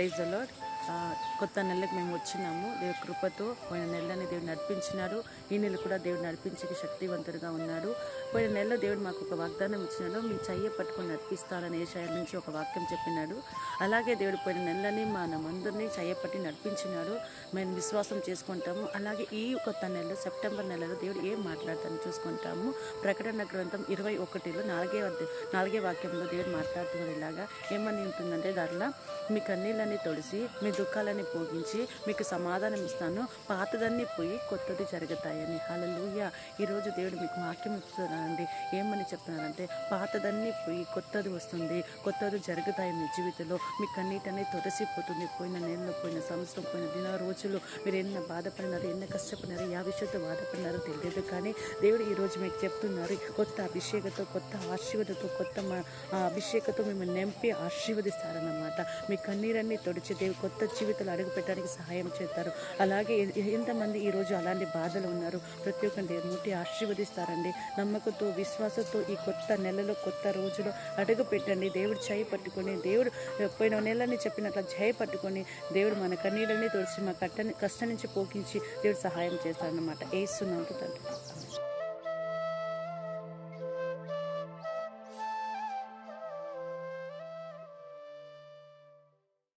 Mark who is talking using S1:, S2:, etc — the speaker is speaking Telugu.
S1: Praise the Lord. కొత్త నెలలకు మేము వచ్చినాము. దేవుడి కృపతో పోయిన నెలని దేవుడు నడిపించినాడు. ఈ నెల కూడా దేవుడు నడిపించే శక్తివంతుడిగా ఉన్నాడు. పోయిన నెలలో దేవుడు మాకు ఒక వాగ్దానం ఇచ్చినాడు. మీ చెయ్య పట్టుకొని నడిపిస్తానని ఏషాయ నుంచి ఒక వాక్యం చెప్పినాడు. అలాగే దేవుడు పోయిన నెలని మనమందరినీ చెయ్య పట్టి నడిపించినాడు. మేము విశ్వాసం చేసుకుంటాము. అలాగే ఈ కొత్త నెలలో సెప్టెంబర్ నెలలో దేవుడు ఏం మాట్లాడతాను చూసుకుంటాము. ప్రకటన గ్రంథం ఇరవై ఒకటిలో నాలుగే నాలుగే వాక్యంలో దేవుడు మాట్లాడుతున్నాడు ఇలాగా. ఏమని ఉంటుందంటే దాంట్లో మీ కన్నీళ్ళని తొలిసి మీ దుఃఖాలని పోగించి మీకు సమాధానం ఇస్తాను. పాతదన్నీ పోయి కొత్తది జరుగుతాయని. హల్లెలూయా. ఈరోజు దేవుడు మీకు వాక్యం ఇస్తున్నారండి ఏమని చెప్తున్నారంటే పాతదన్నీ పోయి కొత్తది వస్తుంది. కొత్తది జరుగుతాయి మీ జీవితంలో. మీ కన్నీటనే తొలసిపోతుంది. పోయిన నెలలో పోయిన సంవత్సరం పోయిన దిన రోజులు మీరు ఎన్న బాధపడినారు ఎన్న కష్టపడినారు యా విషయంతో బాధపడినారో తెలియదు కానీ దేవుడు ఈరోజు మీకు చెప్తున్నారు కొత్త అభిషేకతో కొత్త ఆశీర్వదతో కొత్త అభిషేకతో మిమ్మల్ని నింపి ఆశీర్వదిస్తారన్నమాట. మీ కన్నీరన్నీ తొడిచి దేవుడు కొత్త కొత్త జీవితాలు అడుగు పెట్టడానికి సహాయం చేస్తారు. అలాగే ఎంతమంది ఈరోజు అలాంటి బాధలు ఉన్నారు? ప్రతి ఒక్క దేవుని ముట్టి ఆశీర్వదిస్తారండి. నమ్మకంతో విశ్వాసంతో ఈ కొత్త నెలలో కొత్త రోజులో అడుగు పెట్టండి దేవుడు చేయి పట్టుకొని దేవుడు పోయిన నెలని చెప్పినట్లు చేయి పట్టుకొని దేవుడు మన కన్నీళ్ళని తొలిచి మా కట్ట కష్టం నుంచి పోకించి దేవుడు సహాయం చేస్తారన్నమాట. ఏస్తున్నాడు తండ్రి.